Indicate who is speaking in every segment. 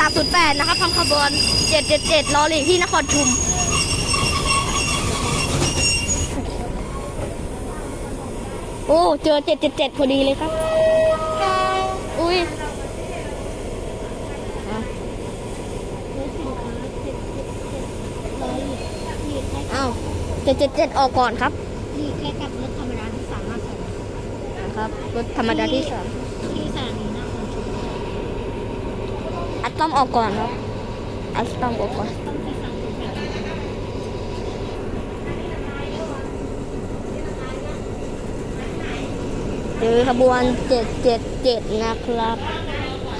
Speaker 1: 308 นะครับทำขบวน 777รอหลีกที่นครชุม โอ้ เจอ 777 พอดีเลยครับ อุ้ยอะอ้าว777 ออกก่อนครับ
Speaker 2: นี่แค่กับรถธรรมดาที่สามารถส่ง
Speaker 1: นะครับ รถธรรมดาที่สาม
Speaker 2: ที่สถานีนครชุม
Speaker 1: อัด ต้อมออกก่อนครับอัดต้อมออกก่อน
Speaker 2: ต้องที่สามสิบแปด
Speaker 1: เจอขบวน 777 นะครับ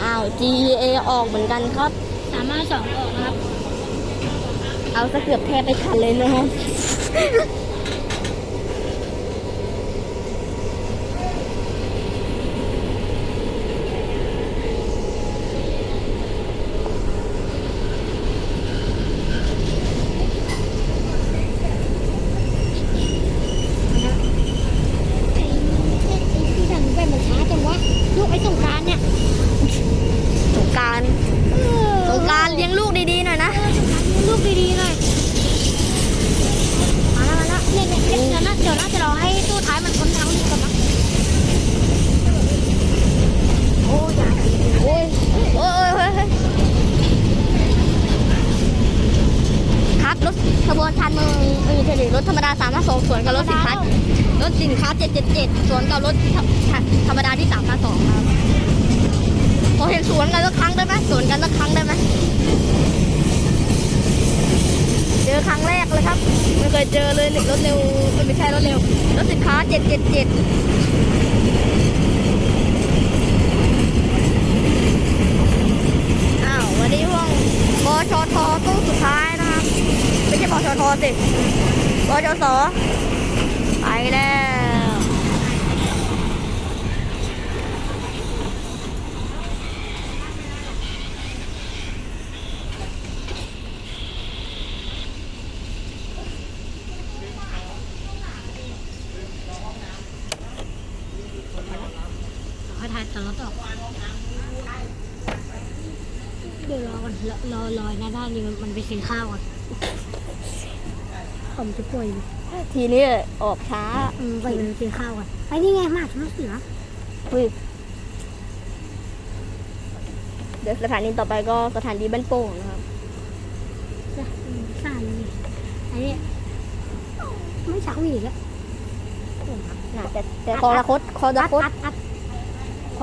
Speaker 1: อ้าว GA ออกเหมือนกันครับ
Speaker 2: สามารถสองออกนะครับ
Speaker 1: เอาซะเกือบแทบไปทันเลยนะครับ
Speaker 2: ไอ้ที่ทำไปมันช้าจังวะลูกไอ้สงกรารเนี่ย
Speaker 1: สงกราร
Speaker 2: เออ
Speaker 1: สงกรารเลี้ยงลูกดีๆหน่อยนะ
Speaker 2: ลูกดีๆหน่อยมาแล้วมาแล้วเนี่ยเนี่ย เดี๋ยวน่าจะรอให้ตู้ท้ายมันพ้นทางนี้ก่อนนะ
Speaker 1: โอ้ยโอ้ยโอ้ยโอ้ยครับรถขบวนชานเมืองเออเฉลี่รถธรรมดาสามารถสองสวนกับรถสินค้ารถสินค้า777สวนกับรถธรรมธรรมดาที่3 5 2ครับพอเห็นสวนกันสักครั้งได้ไหมสวนกันสักครั้งได้ไหมเจอครั้งแรกเลย เคยเจอเลยหนึ่งรถเร็วไม่ใช่รถเร็วรถสินค้าเจ็ดเจ็ดเจ็ดอ้าววันนี้ว่องบชทตู้สุดท้ายนะครับ ไม่ใช่บชทสิบชสไปแล้ว
Speaker 2: ขอถ่ายตลอดออกเดี๋ยวรอก่อนรอรอรอหน้าด้านนี้มันมันไปกินข้าวก่อนผมจะป่วยอยู่
Speaker 1: ทีนี้ออกช้า
Speaker 2: อืมไปมันกินข้าวก่อนไปนี่ไงหมาช่างเสือ
Speaker 1: อุ้ยเดี๋ยวสถานีต่อไปก็สถานีบ้านโป่งนะครับ
Speaker 2: จ้ะอืมสั่นนี่อันนี้ไม่ชักหวีแล้ว
Speaker 1: น่าแต่แต่คลองตะคดคลองตะคด
Speaker 2: อัดอัด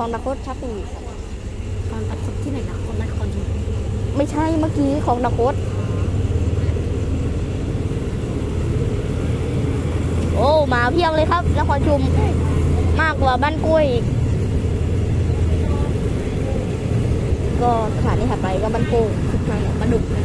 Speaker 1: คลองตะคดชักอีก
Speaker 2: ตอนตัดศพที่ไหนนะคนละคนอยู่
Speaker 1: ไม่ใช่เมื่อกี้คลองตะคดโอ้มาเพียบเลยครับนครชุมมากกว่าบ้านกล้วยอีกก็สถานีถัดไปก็บ้านโป่งขึ้นมาเนี่ยบ้านดุกนะ